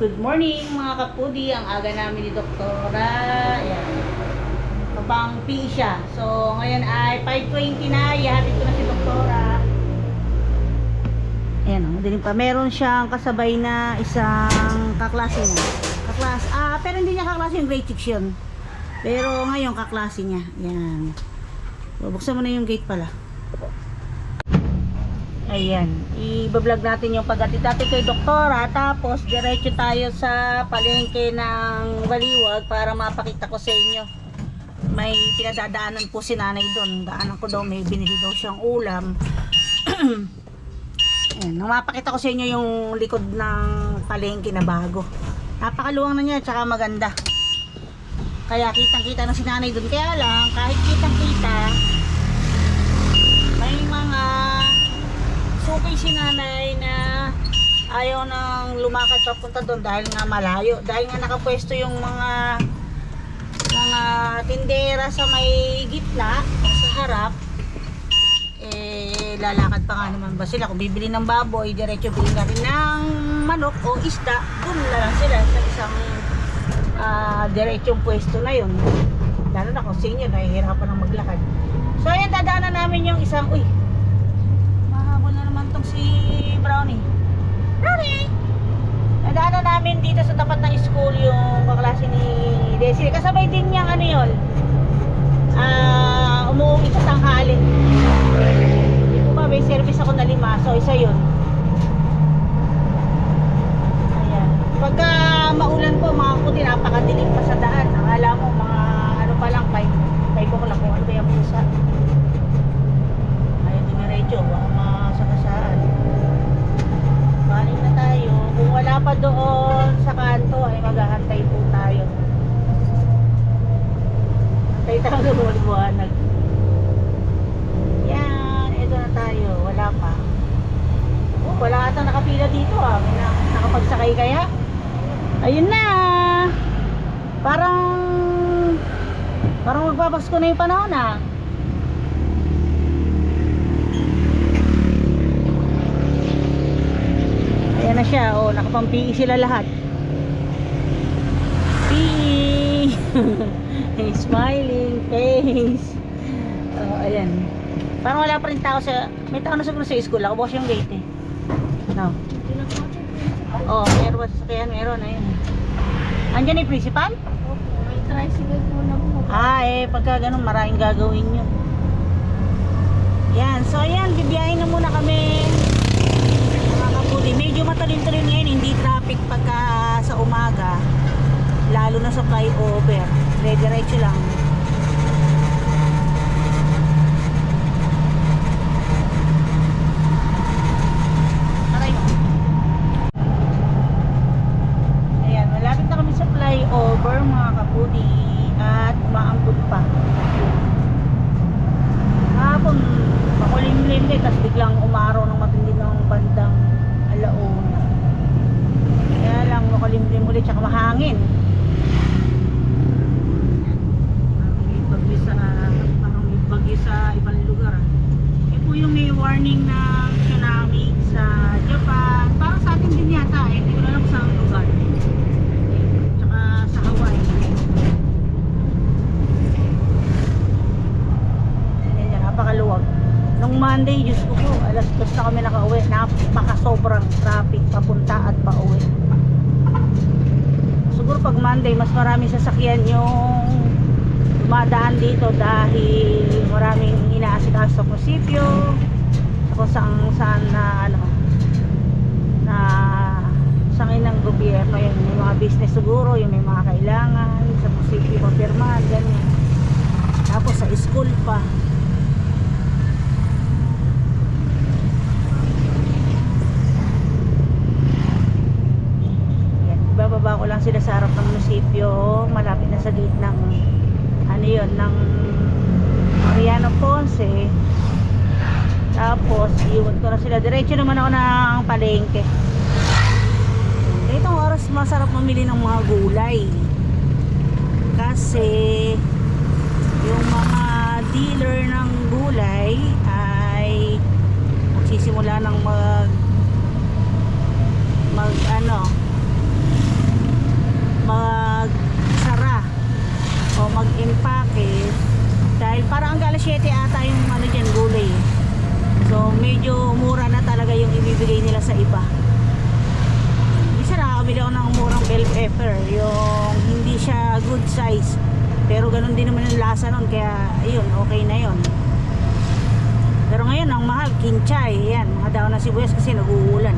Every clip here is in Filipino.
Good morning mga kapudi. Ang aga namin ni Doktora. Ayan. Kabang P siya. So, ngayon ay 5.20 na. Ihatid ko na si Doktora. Ayan o, dilim pa. Meron siyang kasabay na isang kaklase niya. Kaklas, ah, pero hindi niya kaklase yung grade 6 yun. Pero ngayon kaklase niya. Ayan. Bubuksan mo na yung gate pala. Ayan. I-vlog natin yung pagdating dati kay Doktora. Tapos, diretso tayo sa palengke ng Baliwag para mapakita ko sa inyo. May pinadadaanan po si nanay doon. Daanan ko daw, may binili daw siyang ulam. Ayan. Mapakita ko sa inyo yung likod ng palengke na bago. Napakaluwang na niya, tsaka maganda. Kaya kitang-kita na si nanay doon. Kaya lang, kahit kitang-kita, may mga sukay si nanay na ayaw nang lumakad papunta doon dahil nga malayo. Dahil nga nakapwesto yung mga mga tindera sa may gitna, sa harap, eh lalakad pa nga naman ba sila. Kung bibili ng baboy, diretso bili na rin ng manok o isda, doon na lang sila sa isang ah diretsong pwesto na yun. Lalo na kung senior, nahihirapan ng maglakad. So ayan, dadaanan namin yung isang, uy, mahabol na naman tong si Brownie. Brownie! Nadaanan namin dito sa tapat ng school yung kaklase ni Desi. Kasabay din niyang ano yun, ah, umuwi sa tanghali. Hindi ko ba, may service ako na lima, so isa yun. Ayan. Pagka maulan po, mga kuti, napakadilim pa sa daan. Akala mo, mga ano pa lang, 5 5 o'clock kung ano ba yung pusa. Ayun, dumiretso, baka masakasaan. Balik na tayo. Kung wala pa doon sa kanto, ay maghahantay po tayo. Hantay tayo ng buwan-buwanag. Yan, ito na tayo. Wala pa. Oh, wala ata nakapila dito ah. May na, nakapagsakay kaya? Ayun na. Parang parang magpapasko na yung panahon ah. Ayan na siya, oh, nakapang-PE sila lahat. PE! Smiling face. Oh, ayan. Parang wala pa rin tao sa, may tao na siguro sa school. Ako bukas yung gate eh. No. Oh, meron sa sakyan? Meron, ayun. Andiyan yung principal? Ah, eh, pagka ganun, maraming gagawin yun. Yan, so yan, bibiyahin na muna kami. Mga kaputi, medyo matalim-talim ngayon, hindi traffic pagka sa umaga. Lalo na sa flyover. Dire-diretso lang. Aray mo. Ayan, malapit na kami sa flyover mga kaputi at maambot pa. Hapon, makulimlim din, tapos biglang umaraw ng matindi ng bandang alauna. Kaya lang makulimlim ulit, tsaka mahangin. May bagyo sa, parang may bagyo sa ibang lugar. ah. Ito yung may warning na tsunami sa Japan. Parang sa atin din yata eh. Hindi ko na alam kung saan lugar. Tsaka sa Hawaii. Yan yan, napakaluwag. Nung Monday, Diyos ko po, alas 2 na kami nakauwi. Napaka sobrang traffic papunta at pauwi. Siguro pag Monday, mas marami sasakyan yung dumadaan dito dahil maraming inaasikaso sa munisipyo sa kung saan, saan na ano na sangin ng gobyerno yung may mga business siguro yung may mga kailangan sa munisipyo papirmahan ganyan tapos sa school pa yan ibababa ko lang sila sa harap ng munisipyo na sa gate ng ano yun ng Mariano Ponce. Tapos iwan ko na sila. Diretso naman ako ng palengke. Itong oras masarap mamili ng mga gulay. Kasi yung mga dealer ng gulay ay magsisimula ng mag mag ano pake. Dahil parang hanggang alas 7 ata yung ano dyan gulay. So medyo mura na talaga yung ibibigay nila sa iba. Isa nakakabili ako ng murang bell pepper. Yung hindi siya good size. Pero ganun din naman yung lasa nun kaya yun okay na yun. Pero ngayon ang mahal kinchay. Yan mga daon na sibuyas kasi naguulan.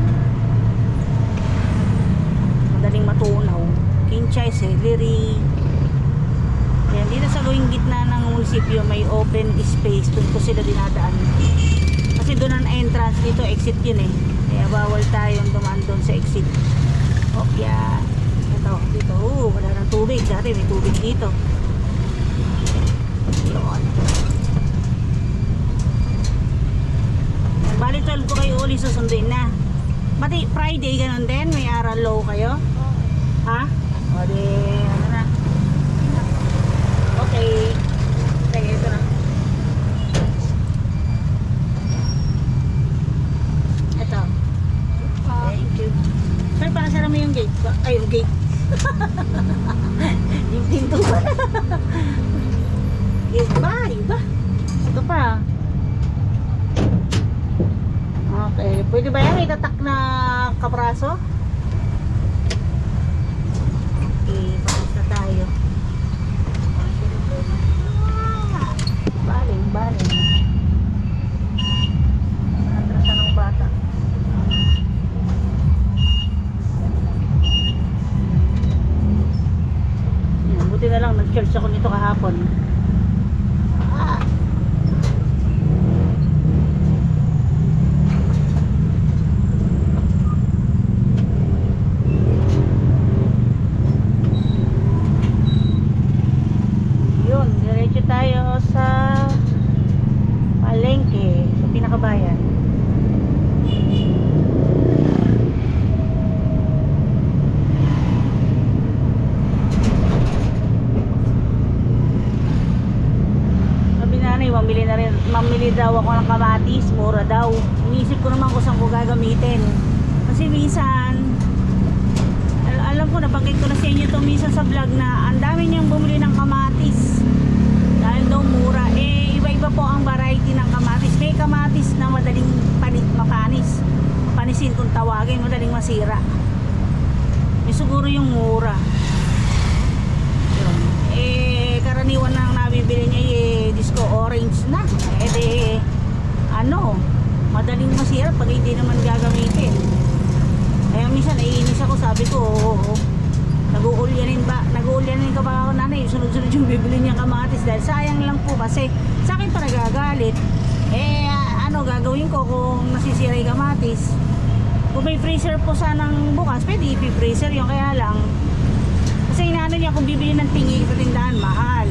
Madaling matunaw. Kinchay, celery dito sa gawing gitna ng munisipyo, may open space. Doon ko sila dinadaan. Kasi doon ang entrance dito, exit yun eh. Kaya bawal tayong dumaan doon sa exit. Oh, yeah. Ito, dito. Oh, wala nang tubig. Dati may tubig dito. Yun. Bali 12 ko kayo uli susunduin na. Pati Friday ganun din, may aral low kayo? Ha? O di, Okay. Sige, ito na. Ito. Thank you. Para sara yung gate. ba? Ay, yung gate. yung pinto ba? iba, iba. Ito pa. Okay. Pwede ba yan? May na kapraso? Okay, pakas na tayo. Baling. Atrasan ng bata. Yan, buti na lang nag-church ako nito kahapon. Ah. Yun, diretso tayo sa palengke, sa pinakabayan. Sabi na nanay, mamili na rin, mamili daw ako ng kamatis, mura daw. Iniisip ko naman kung saan ko gagamitin. Kasi minsan, al- alam ko, nabanggit ko na sa inyo to minsan sa vlog na ang dami niyang bumili ng kamatis. Dahil daw mura. Eh, iba-iba po ang variety ng kamatis. May kamatis na madaling panit, mapanis. Panisin kung tawagin, masira. May siguro yung mura. Eh, karaniwan na ang nabibili niya eh, disco orange na. Eh, di, ano, madaling masira pag hindi naman gagamitin. Kaya minsan naiinis ako, sabi ko, oo, nag-uulyanin ba, nag-uulyanin ka ba ako nanay, sunod-sunod yung bibili niyang kamatis dahil sayang lang po kasi sa akin pa nagagalit. Eh, ano gagawin ko kung nasisira yung kamatis? Kung may freezer po sanang bukas, pwede i-freezer yung kaya lang. Kasi inaano niya kung bibili ng tingi sa tindahan, mahal.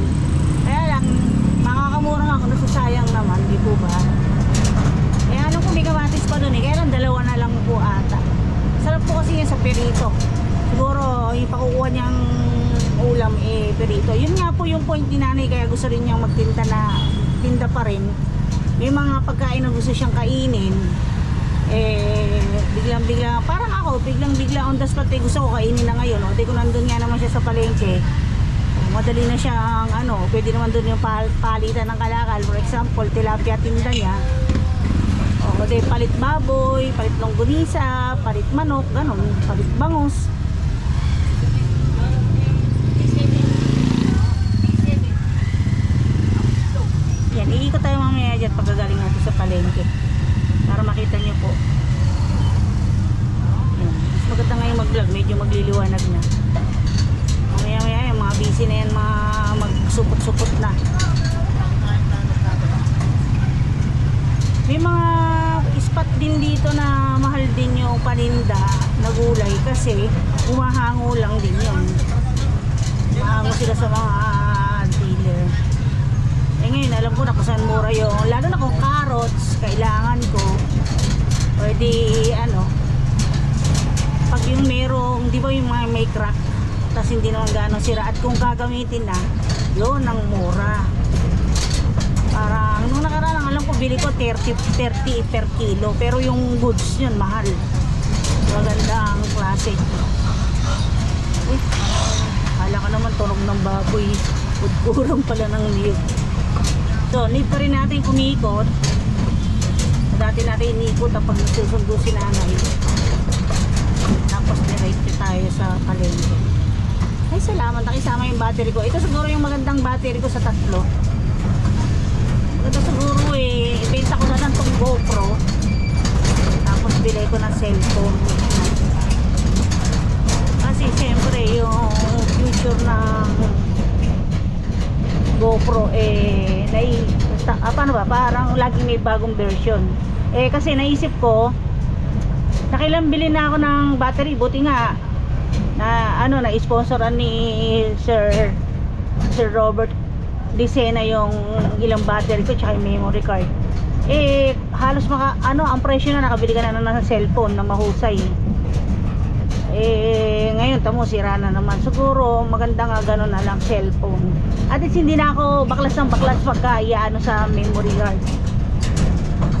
Kaya lang, makakamura nga ako, nasasayang naman, di po ba? Eh ano kung may kamatis pa doon eh, kaya lang dalawa na lang po ata. Sarap po kasi yan sa perito. Siguro yung pakukuha niyang ulam eh perito. Yun nga po yung point ni nanay kaya gusto rin niyang magtinda na tinda pa rin. May mga pagkain na gusto siyang kainin. Eh, biglang bigla parang ako, biglang bigla on the spot eh, gusto ko kainin na ngayon. O, di ko nandun nga naman siya sa palengke. Madali na siyang ano, pwede naman doon yung pal- palitan ng kalakal. For example, tilapia tinda niya. O, di palit baboy, palit longganisa, palit manok, ganun, palit bangus. Yan, iikot tayo mamaya dyan pagkagaling natin sa palengke. Para makita nyo po. Yan. Mas maganda ngayon mag-vlog, medyo magliliwanag na. Mamaya maya yung mga busy na yan, mga magsupot-supot na. May mga spot din dito na mahal din yung paninda na gulay kasi umahango lang din yun. Umahango sila sa mga ngayon, alam ko na kung saan mura yung, lalo na kung carrots, kailangan ko. Pwede, ano, pag yung merong, di ba yung mga may crack, tapos hindi naman gano'ng sira, at kung gagamitin na, yun ang mura. Parang, nung nakaraan, alam ko, bili ko 30, 30 per kilo, pero yung goods yun, mahal. Maganda ang klase. Uy, kala ka naman tunog ng baboy. Kurang pala ng niyog. So, need pa rin natin kumikot. Dati natin inikot kapag nagsusundo si nanay. Tapos diretso tayo sa palengke. Ay, salamat. Nakisama yung battery ko. Ito siguro yung magandang battery ko sa tatlo. Maganda siguro eh. Ibenta ko na lang tong GoPro. Tapos bilay ko ng cellphone. Kasi siyempre yung future ng GoPro eh nai ta, ah, paano ba? Parang laging may bagong version. Eh kasi naisip ko nakilang bili na ako ng battery? Buti nga na ano na sponsoran ni Sir Sir Robert Disena yung ilang battery ko tsaka yung memory card. Eh halos maka ano ang presyo na nakabili ka na ng cellphone na mahusay. eh ngayon tamo sira na naman. Siguro maganda nga ganun na lang cellphone. At least hindi na ako baklas ng baklas pagka iaano sa memory card.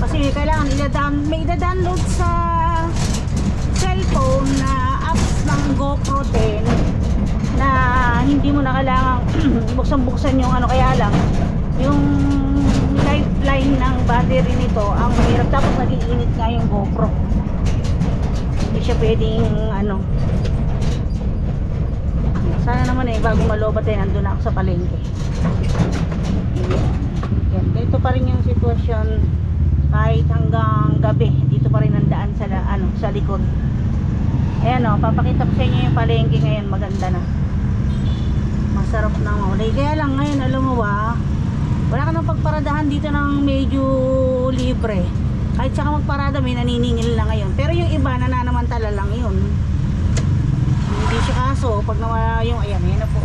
Kasi kailangan ida-down, may ida-download sa cellphone na apps ng GoPro 10 na hindi mo na kailangan buksan-buksan yung ano. Kaya lang yung lifeline ng battery nito ang mahirap. Tapos nag-iinit nga yung GoPro hindi siya pwedeng ano. Sana naman eh bago malobat eh nandun ako sa palengke. Yan ganito pa rin yung sitwasyon kahit hanggang gabi. Dito pa rin ang daan sa ano sa likod. Ayan o papakita ko sa inyo yung palengke ngayon. Maganda na. Masarap na maulay kaya lang ngayon alam mo ba wala ka nang pagparadahan dito ng medyo libre kahit saka magparada may naniningil na ngayon. Pero yung iba nananamantala lang yun. Hindi siya kaso pag nawala yung ayan ayan po.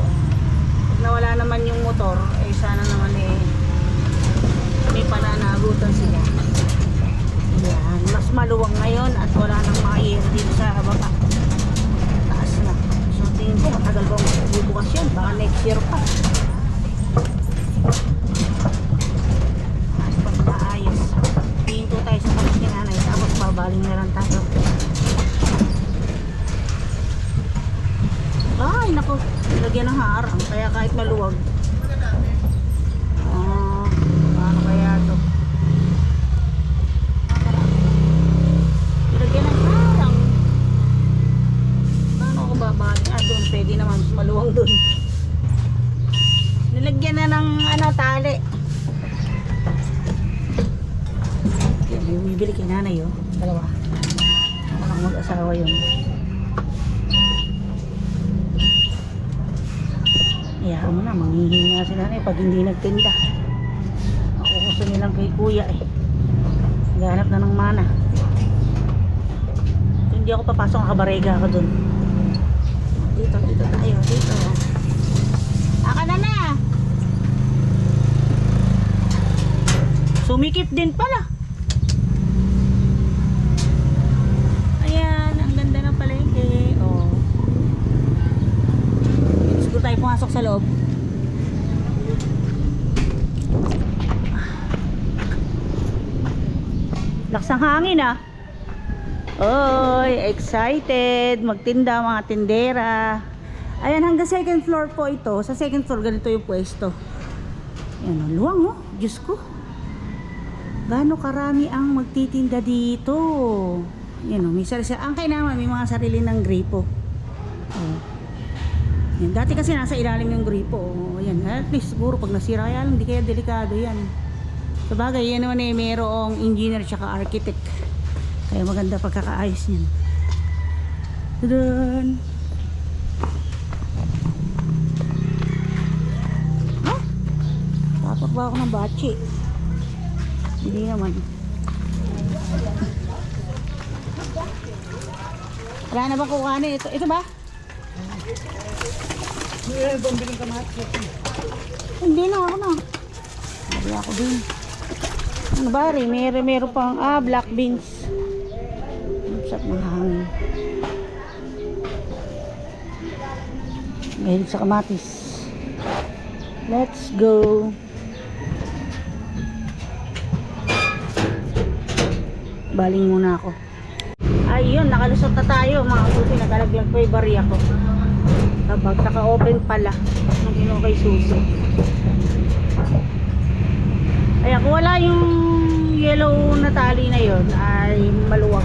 Pag nawala naman yung motor eh sana naman eh may pananagutan sila. Yan mas maluwang ngayon at wala nang mga sa baba. Taas na. So tingin ko matagal bang bubukas yun? Baka next year pa at pag naayos hinto tayo sa palis ni babaling na lang tayo. Ay nako lagyan ng harang kaya kahit maluwag ah paano kaya to lagyan ng harang paano ako babaling ah doon pwede naman maluwag doon nilagyan na ng ano tali yan yung bibili kay nanay oh dalawa ako mag-asawa yun Hayaan mo na, manghihingi nga sila na eh, pag hindi nagtinda. Ako gusto nilang kay kuya eh. Ganap na ng mana. So, hindi ako papasok, nakabarega ako dun. Dito, dito tayo, dito. Aka na na! Sumikip din pala. Ayan, ang ganda ng palengke. Oh. Siguro tayo pumasok sa loob. Lakas ng hangin ah. Oy, excited. Magtinda mga tindera. Ayan, hanggang second floor po ito. Sa second floor, ganito yung pwesto. Ayan, oh, luwang oh. Diyos ko. Gaano karami ang magtitinda dito. Yan oh, may sarili. Ang kailangan, may mga sarili ng gripo. Oh. Yan. Dati kasi nasa ilalim yung gripo. Oh, yan. At least siguro pag nasira lang, hindi kaya delikado yan. Sa bagay, yan naman eh, mayroong engineer tsaka architect. Kaya maganda pagkakaayos niyan. Doon. Ah? Tapak ba ako ng bachi? Hindi naman. Wala na ba kukuhanin? Ito, ito ba? Hindi na ako na. Hindi ako din. Ano ba? Meron, meron pang, ah, black beans. Sarap ng hangin. Ngayon sa kamatis. Let's go. Baling muna ako. Ayun, nakalusot na tayo mga susi. Nagalaglag pa yung bariya ko. Tabag, naka-open pala. Nung inukay susi. Ayan, kung wala yung yellow na tali na yon ay maluwag.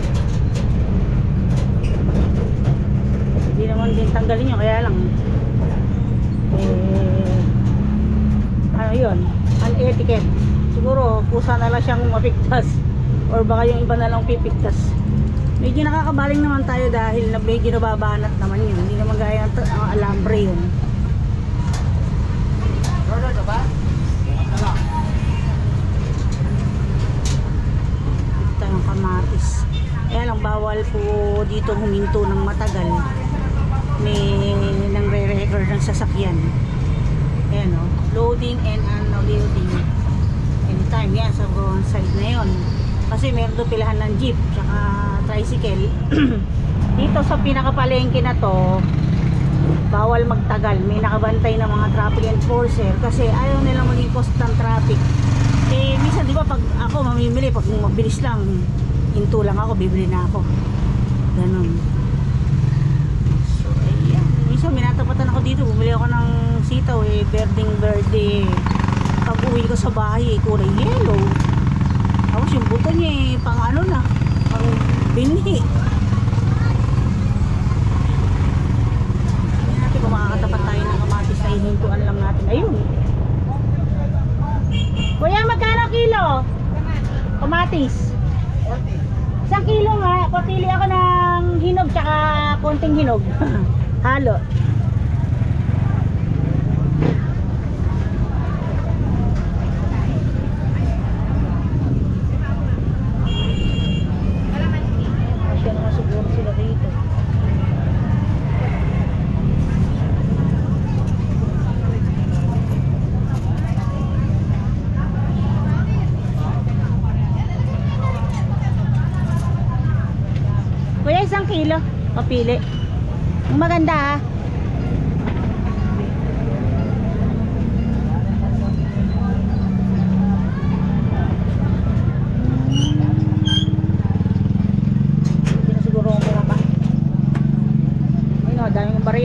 Hindi naman din tanggalin yun, kaya lang. Eh, ano yun? Unetiquette. Siguro, kusa na lang siyang mapigtas. Or baka yung iba na lang pipigtas. Medyo nakakabaling naman tayo dahil na medyo nababanat naman yun. Hindi naman gaya ng ang alambre yun. Ito yung kamatis. Kaya lang bawal po dito huminto ng matagal. May nang re-record ng sasakyan. Ayan o. Loading and unloading. Anytime yan sa wrong side na yon. Kasi meron doon pilahan ng jeep tsaka tricycle. dito sa pinakapalengke na to, bawal magtagal. May nakabantay ng mga traffic enforcer kasi ayaw nilang maging cost ng traffic. Eh, minsan di ba pag ako mamimili, pag mabilis lang, hinto lang ako, bibili na ako. Ganun. So, ayan. Minsan minatapatan ako dito, bumili ako ng sitaw eh, berding verde. Pag uwi ko sa bahay, eh, kulay yellow. Tapos yung buto niya eh, pang ano na, pang binhi. Tingnan natin kung makakatapat tayo ng kamatis na hihintuan lang natin. Ayun. Kuya, magkano kilo? Kamatis. Isang kilo nga, papili ako ng hinog tsaka konting hinog. Halo. Kuya, isang kilo. Papili. Ang maganda ha.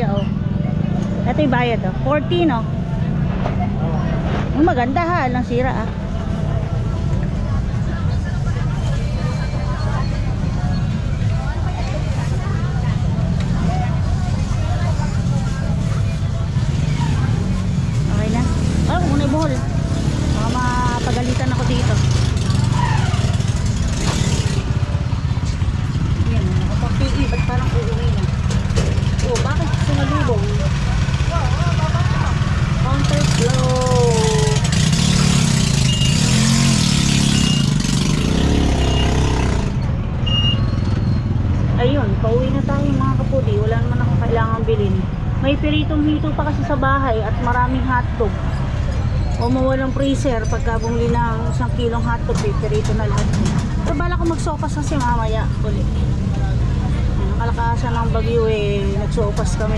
Oh. Ito yung bayad oh. 14 oh. Maganda ha, lang sira ah. Okay na. Oh, kung may buhol. Baka mapagalitan ako dito. Yan, nakapag-PE. Ba't parang uuwi na? Oh, bakit sumalubong? Counter flow. Ayun, pauwi na tayo mga kapudi. Wala naman ako kailangan bilhin. May piritong hito pa kasi sa bahay at maraming hotdog. O mawalang freezer pagka bumili ng isang kilong hotdog, may pirito na lahat. Pero bala ko magsopas kasi mamaya uli. Ang kalakasan ng bagyo eh, nagsopas kami.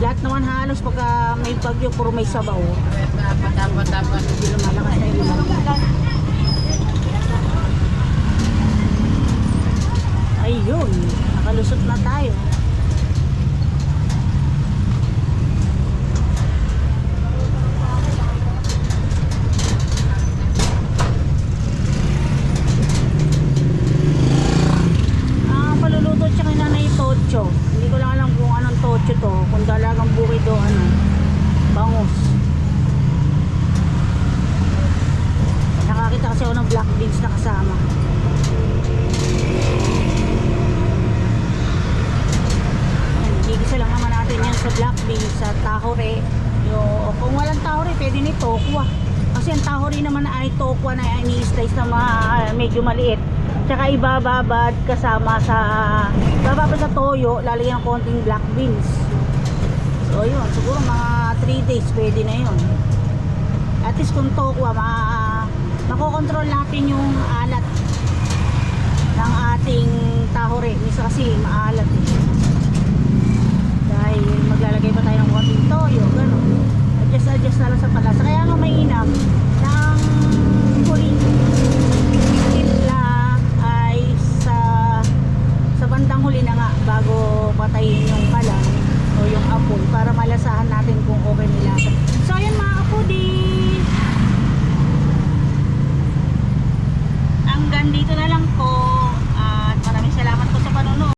Lahat naman halos pagka may bagyo, puro may sabaw. Hindi lumalakas na yung. Ayun, nakalusot na tayo. Ah, paluluto tsaka yung nanay tocho. Hindi ko lang alam kung anong tocho to. Kung dalagang bukid o ano. Bangus. Nakakita kasi ako ng black beans na kasama. Ayan, Gigisa lang naman natin yan sa black beans, sa tahore. Yo, kung walang tahore, pwede ni tokwa. Kasi ang tahore naman na ay tokwa na ini-slice na ma- medyo maliit. Tsaka ibababad kasama sa bababad sa toyo, lalagyan ng konting black beans. So yun, siguro mga 3 days pwede na yun. At least kung tokwa, ma makokontrol natin yung alat ng ating tahore. Misa kasi maalat eh. Dahil maglalagay pa tayo ng konting toyo, gano'n. Adjust-adjust na lang sa palasa. Kaya nga mainam ng huling bandang huli na nga bago patayin yung kalan o yung apoy para malasahan natin kung okay nila. So ayan mga kapudi. Hanggang dito na lang po. At maraming salamat po sa panonood.